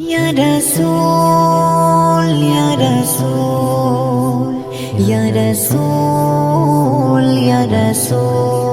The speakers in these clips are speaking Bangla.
Ya Rasul, Ya Rasul, Ya Rasul, Ya Rasul.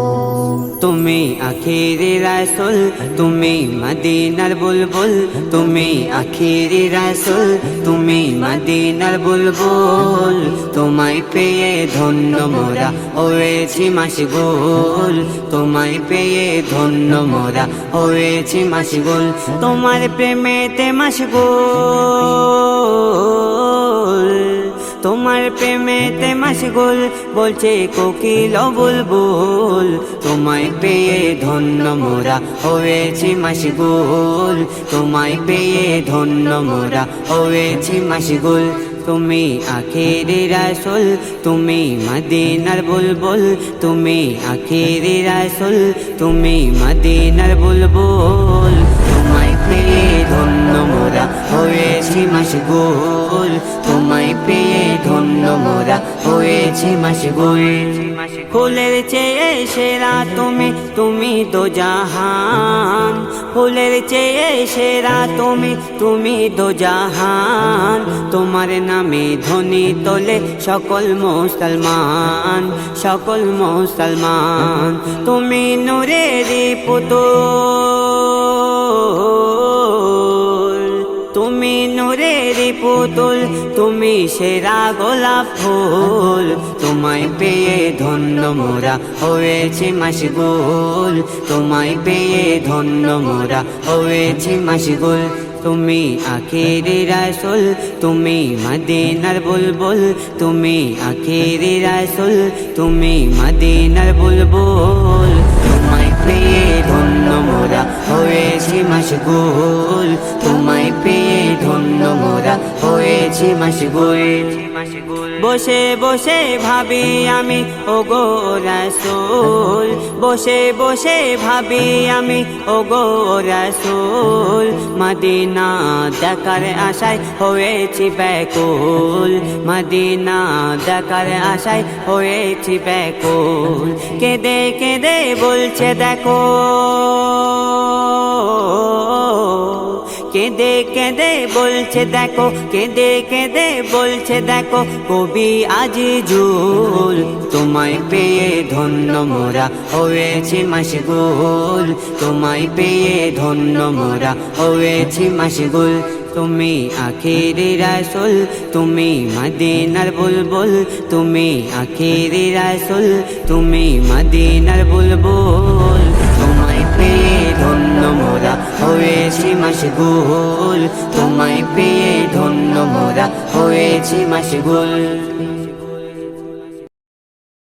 তুমি আখিরি রাসুল, তুমি মদিনার বুলবুল। তুমি আখিরি রাসুল, তুমি মদিনার বুলবুল। তোমায় পেয়ে ধন্য মোরা, হয়েছি মাসগুল তোমায় পেয়ে ধন্য মোরা, হয়েছি মাসগুল তোমার প্রেমেতে মাসগুল তোমার প্রেমেতে মাসগুল, বলছে কোকিল বুলবুল তোমায় পেয়ে ধন্য মোরা হয়েছি মাসগুল। তোমায় পেয়ে ধন্য মোরা হয়েছি মাসগুল। তুমি আখেরি রাসুল, তুমি মদিনার বুলবুল। তুমি আখেরি রাসুল, তুমি মদিনার বুলবুল। তোমায় পেয়ে ধন্য মোরা হয়েছি মাসগুল। মোরা হয়েছি মাসগুল ফুলের চেয়ে সেরা তুমি তুমি তো জাহান। ফুলের চেয়ে সেরা তুমি তুমি তো জাহান। তোমার নামে ধ্বনি তোলে সকল মুসলমান সকল মুসলমান। তুমি নূরের পুতুল। পুতুল, তুমি সেরা গোলাপ ফুল। তোমায় পেয়ে ধন্য মোরা হয়েছে মাসগুল। তোমায় পেয়ে ধন্য মোরা হয়েছে মাসগুল। তুমি আখেরি রাসুল, তুমি মদিনার বুলবুল। তুমি আখেরি রাসুল, তুমি মদিনার বুলবুল। তোমায় পেয়ে ধন্য মোরা হয়েছি মাসগুল। তোমায় হয়েছি মাসগুল। বসে বসে ভাবি আমি ও গো রাসুল। বসে বসে ভাবি আমি ও গো রাসুল। মদিনা দেখার আশায় হয়েছি ব্যাকুল। মদিনা দেখার আশায় হয়েছি ব্যাকুল। কেঁদে কেঁদে বলছে, দেখো। কেঁদে কেঁদে বলছে দেখো কেঁদে কেঁদে বলছে দেখো, কবি আজি জুল তোমায় পেয়ে ধন্য মোরা হয়েছি মাসগুল তোমায় পেয়ে ধন্য মোরা হয়েছি মাসগুল তুমি আখেরি রাসুল, তুমি মদিনার বুলবুল। তুমি আখেরি রাসুল, তুমি মদিনার বুলবুল। হয়েছি মাসগুল তোমায় পেয়ে ধন্য মোরা হয়েছি মাসগুল